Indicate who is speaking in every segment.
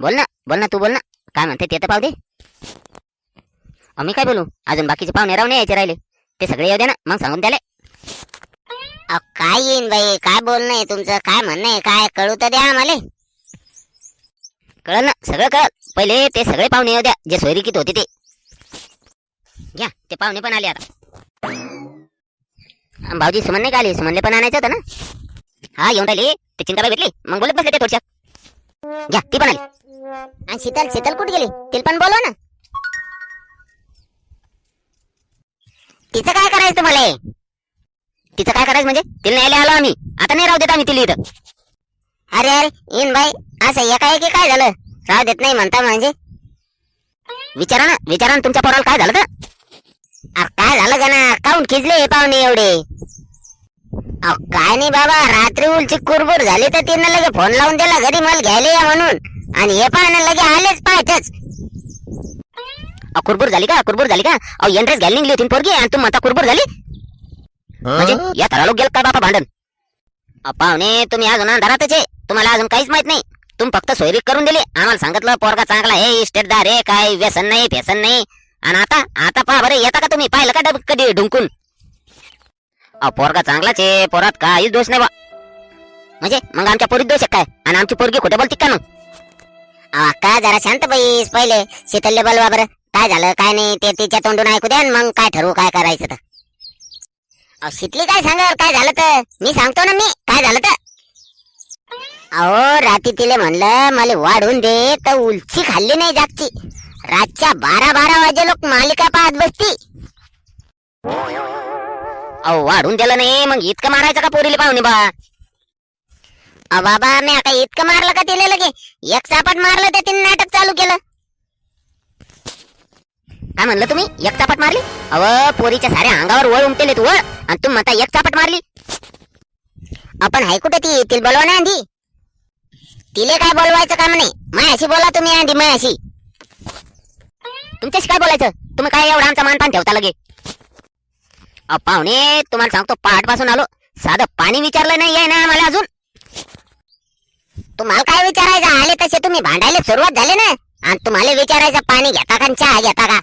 Speaker 1: बोल ना बोल ना तू बोल ना. काय म्हणते ते तर पाहू दे. मी काय बोलू? अजून बाकीचे पाहुणे रावणे यायचे राहिले. ते सगळे येऊ दे ना मग सांगून त्याले
Speaker 2: अहो, काय येईन बाई? काय बोलणं आहे तुमचं? काय म्हणणं आहे? काय? कळू तर द्या आम्हाला.
Speaker 1: कळलं ना? सगळं कळलं. पहिले ते सगळे पाहुणे येऊ द्या जे सोयरिकीत होते ते. घ्या ते पाहुणे पण आले आता. अं, भाऊजी सुमन नाही का आली? सुमनले पण आणायचं होतं ना? हा येऊन राहिली. ते चिंताबाई भेटली. मग बोलत बसले ते थोडशात घ्या ती पण आली
Speaker 2: आणि शीतल शीतल कुठे गेली? तिला पण बोलवा ना.
Speaker 1: तिचं काय करायचं तुम्हाला? तिचं काय करायचं म्हणजे? तिला न्यायला आलो आम्ही. आता नाही राहू देत आम्ही तिला इथं.
Speaker 2: अरे अरे इन बाई. असं एकाएकी काय झालं? राहू देत नाही म्हणता म्हणजे.
Speaker 1: विचारा ना विचारा ना तुमच्या पोराला काय झालं तर.
Speaker 2: अरे काय झालं का ना? काऊन खिजले हे पाहुणे एवढे? काय नाही बाबा रात्री उलची कुरबुर झाली तर तिनं लगे फोन लावून दिला घरी मला घ्यायला या म्हणून. आणि हे पाहणं लगे आलेच पाहतच
Speaker 1: कुरबुर झाली का कुरबुर झाली का? अहो एंड्रेस घ्यायला निघली होती पोरगी आणि तू म्हणता कुरबुर झाली? म्हणजे या तळालो गेल काय बापा भांडण? पाहुणे तुम्ही अजून अंधारातच आहे. तुम्हाला अजून काहीच माहीत नाही. तुम्ही फक्त सोयरीक करून दिली. आम्हाला सांगितलं पोरगा चांगला हे इस्टेटदार आहे काय व्यसन नाही फेसन नाही. आणि आता आता पहा बरं येता का तुम्ही? पाहिलं का कधी ढुंकून? अहो पोरगा चांगलाच आहे पोरात काहीच दोष नाही बा. म्हणजे मग आमच्या पोरीत दोष आहे काय? आणि आमची पोरगी खोटे बोलती का मग?
Speaker 2: अहो, काय जरा शांत बैस पहिले. शीतलले बोलवा बरं. काय झालं काय नाही ते तिच्या तोंडून ऐकू द्या आणि मग काय ठरवू काय करायचं तर. अहो शीतली काय सांगाल काय झालं तर? मी सांगतो ना मी काय झालं तर? अहो रात्री तिले म्हणलं मला वाढून दे तर उलची खाल्ली नाही जागची. रातच्या बारा बारा वाजे लोक मालिका पाहत बसती.
Speaker 1: अहो वाढून दिलं नाही मग इतकं मारायचं का पोरीला पाहुणे बा?
Speaker 2: अहो बाबा मी आता इतकं मारलं का तिला लगे? एक सापट मारलं ते तिने नाटक चालू केलं.
Speaker 1: काय म्हणलं तुम्ही? एक चापट मारली? अव पोरीच्या साऱ्या अंगावर वळ उमटेले तू वळ. आणि तुम्ही म्हणता एक चापट मारली?
Speaker 2: आपण हाय कुठे ती? तिला बोलवा ना आधी. तिले काय बोलवायचं काम नाही. मायाशी बोला तुम्ही आधी मायाशी.
Speaker 1: तुमच्याशी काय बोलायचं? तुम्ही काय एवढा आमचा मानपान ठेवता लगे? पाहुणे तुम्हाला सांगतो पहाटपासून आलो. साधं पाणी विचारलं नाही आहे ना मला अजून?
Speaker 2: तुम्हाला काय विचारायचं? आले तसे तुम्ही. भांडायला सुरुवात झाले ना. आणि तुम्हाला विचारायचं पाणी घेता का आणि चहा घेता का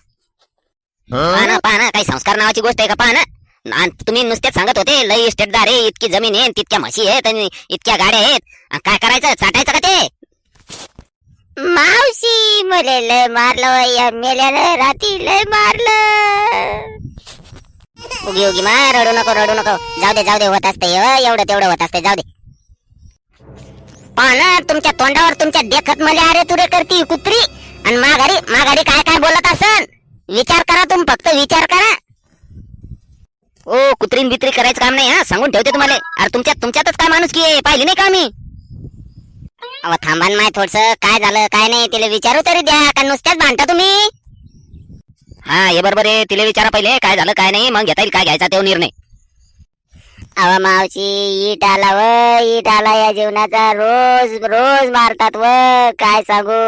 Speaker 1: पहा ना पहा ना काही संस्कार नावाची गोष्ट आहे का? पहा ना. आणि तुम्ही नुसतेच सांगत होते लई इस्टेटदार आहे इतकी जमीन आहे तितक्या म्हशी आहेत आणि इतक्या गाड्या आहेत. आणि काय करायचं? चाटायचं का ते?
Speaker 2: मावशी मले लय मारलं मेल्यानं रात्री लय मारलं. उगी उगी मा रडू नको रडू नको. जाऊ दे जाऊ दे होत असते. एवढं तेवढं होत असते. जाऊ दे. पहा ना तुमच्या तोंडावर तुमच्या देखत मले अरे तुरे करती कुत्री. आणि माघारी माघारी काय काय बोलत असन? विचार करा तुम्ही फक्त विचार करा.
Speaker 1: ओ कुत्रीन बित्री करायचं काम नाही हा? सांगून ठेवते तुम्हाला. अरे तुमच्या तुमच्यातच काय माणूस की पाहिली नाही का मी?
Speaker 2: अहो थांबा ना माय थोडस. काय झालं काय नाही तिला विचारू तरी द्या. का नुसत्याच भांडता तुम्ही?
Speaker 1: हा हे बरोबर आहे. तिला विचारा पहिले काय झालं काय नाही. मग घेता येईल काय घ्यायचा तो निर्णय.
Speaker 2: अवा मावशी ईट आला व ईट आला या जीवनाचा. रोज रोज मारतात व काय सांगू?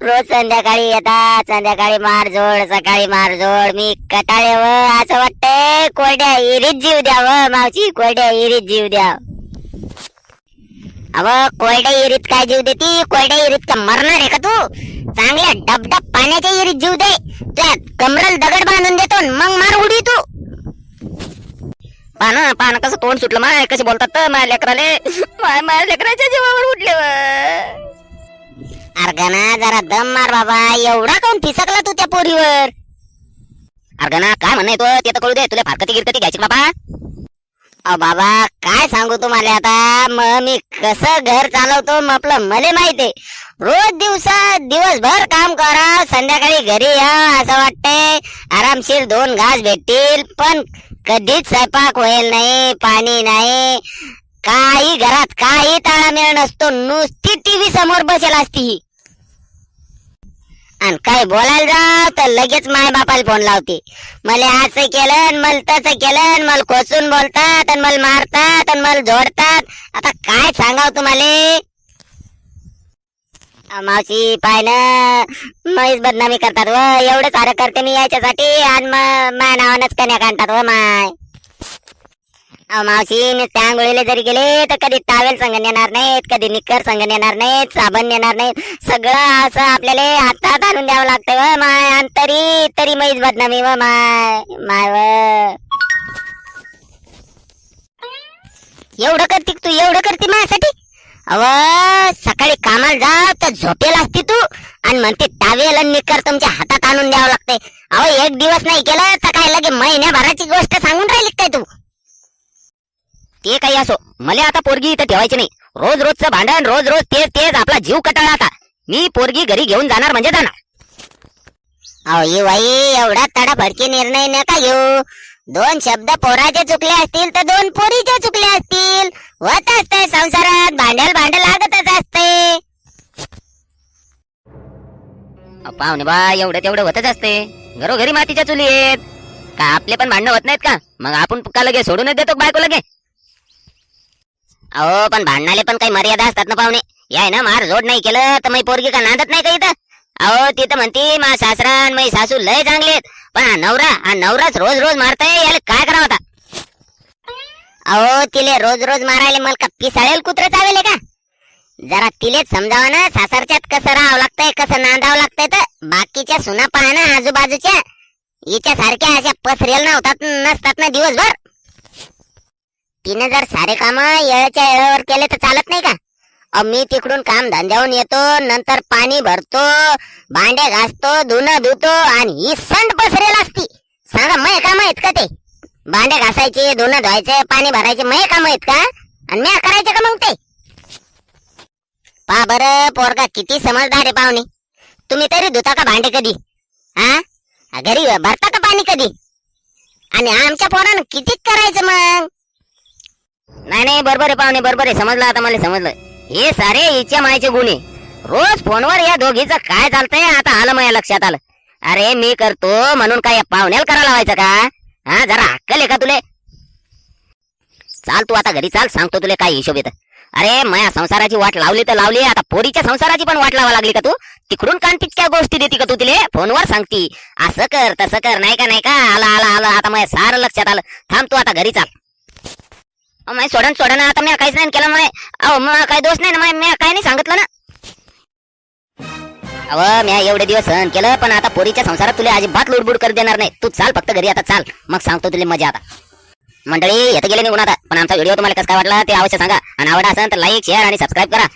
Speaker 2: रोज संध्याकाळी येतात. संध्याकाळी मारझोड सकाळी मारझोड. मी कटाळे व असं वाटतंय कोरड्या इरीत जीव द्या व मावशी. कोरड्या इरीत जीव द्या. अव कोरड्या इरीत काय जीव देती? कोरड्या इरीत का मरणार आहे का तू? चांगल्या डबडब पाण्याच्या इरीत जीव दे. त्या कमरल दगड बांधून देतो मग मार उडी तू.
Speaker 1: पान पान कसं तोंड सुटलं माय? कसे बोलतात माझ्या लेकराले? माय माझ्या लेकराच्या जीवावर उठले
Speaker 2: अर्गना जरा दम मार बाबा. एवढा काऊन फिसकला तू त्या पोरीवर?
Speaker 1: अर्गना काय म्हणणं तो? ते तर कळू दे. तुला फारकती गिरकती घ्यायची बाबा?
Speaker 2: बाबा काय सांगू तुम्हाला आता? मग मी कसं घर चालवतो मग आपलं मले माहितीये रोज दिवसा दिवसभर काम करा संध्याकाळी घरी या असं वाटतंय. आरामशीर दोन घास भेटतील पण कधीच स्वयंपाक होईल नाही पाणी नाही. काही घरात काही ताळामेळ नसतो नुसती टीव्ही समोर बसेल असती. ही आणि काय बोलायला जा तर लगेच माय बापाला फोन लावते. मला असं केलं मला तसं केलं मला खोचून बोलतात आणि मला मारतात आणि मला जोडतात. आता काय सांगाव तुम्हाला? मावशी पाय ना मैच बदनामी करतात व. एवढं सारं करते मी याच्यासाठी आणि मग माय नावानच कन्या काढतात व माय. मावशी नुसते आंघोळीला जरी गेले तर कधी टावेल संग येणार नाहीत कधी निकर संग येणार नाहीत साबण नेणार नाहीत. सगळं असं आपल्याला हातात आणून द्यावं लागतं व माय आणि तरी तरी मैच बदनामी व माय माय व. एवढं करते तू? एवढं करते माझ्यासाठी? अव सकाळी कामाला जा तर झोपेल असती तू आणि म्हणते टावेल आणि निकर तुमच्या हातात आणून द्यावं लागतंय. अहो एक दिवस नाही केलं तर काय लगे महिन्याभराची गोष्ट सांगून राहिली काय तू?
Speaker 1: ते काही असो. मला आता पोरगी इथं ठेवायची नाही. रोज रोजचं भांडण रोज रोज तेच तेच आपला जीव कटाळा आता. मी पोरगी घरी घेऊन जाणार म्हणजे जाणार.
Speaker 2: अहो ये बाई एवढा तडाफडकी निर्णय नका घेऊ. दोन शब्द पोराचे चुकले असतील तर दोन पोरीचे चुकले असतील. होत असतंय संसारात भांडेल भांडे लागतच असते.
Speaker 1: पाहुणे बा एवढं तेवढं होतच असते. घरोघरी मातीच्या चुली आहेत. का आपले पण भांडणं होत नाहीत का? मग आपण का लगे सोडूनच देतो बायको लगे अहो पण भांडणाले पण काही मर्यादा असतात ना पाहुणे. याय ना मार जोड नाही केलं तर मी पोरगी का नांदत नाही का इथं? अहो तिथं म्हणती मा सासरा आणि मै सासू लय चांगले पण हा नवरा हा नवराच रोज रोज मारताय याला काय करावं आता?
Speaker 2: अहो तिले रोज रोज मारायला मला का पिसाळेल कुत्र चावेल का? जरा तिलेच समजावं ना सासरच्यात कसं राहावं लागतंय कसं नांदावं लागतंय तर. बाकीच्या सुना पहा ना आजूबाजूच्या. हिच्या सारख्या अशा पसरेल नव्हतात नसतात ना दिवसभर. तिने जर सारे काम येळच्या येळावर केले तर चालत नाही का? अहो, मी तिकडून काम धंद्याहून येतो नंतर पाणी भरतो भांडे घासतो धुणं धुतो आणि ही संड पसरेल असती. सांगा मय काम आहेत का ते? भांडे घासायचे धुणं धुवायचे पाणी भरायचे मय काम आहेत का? आणि मी करायचे का मग ते? पा बर पोरगा किती समजदार आहे पाहुणे. तुम्ही तरी धुता का भांडे कधी? हा? घरी भरता का पाणी कधी? आणि आमच्या पोरानं किती करायचं मग?
Speaker 1: नाही नाही बरोबर आहे पाहुणे बरोबर आहे. समजलं आता मला समजलं. हे सारे हिच्या मायचे गुन्हे रोज फोनवर या दोघीचं काय चालतंय आता आलं माझ्या लक्षात आलं. अरे मी करतो म्हणून काय पाहुण्याला करायला लावायचं का? हा जरा अक्कल आहे का तुले? चाल तू आता घरी चाल सांगतो तुले काय हिशोब येतं अरे माया संसाराची वाट लावली तर लावली आता पोरीच्या संसाराची पण वाट लावा लागली का तू? तिकडून कान काय गोष्टी देते का तू तिले? फोनवर सांगती. असं कर तसं कर. नाही का नाही का? आला आला आला. आता माझ्या सारं लक्षात आलं. थांब तू आता घरी चाल. माय सोडन सोडन आता मी काहीच नाही केलं माय. अहो मग काही दोष नाही ना माय मी काय नाही सांगितलं ना. अव मी एवढे दिवस सहन केलं पण आता पोरीच्या संसारात तुला अजिबात लुडबुड कर देणार नाही. तू चाल फक्त घरी आता चाल. मग सांगतो तुला मजा आता. मंडळी येत गेले निघून आता. पण आमचा व्हिडिओ तुम्हाला कसं काय वाटला ते अवश्य सांगा. आणि आवडा असेल तर लाईक शेअर आणि सबस्क्राईब करा.